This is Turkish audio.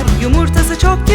var. Yumurtası çok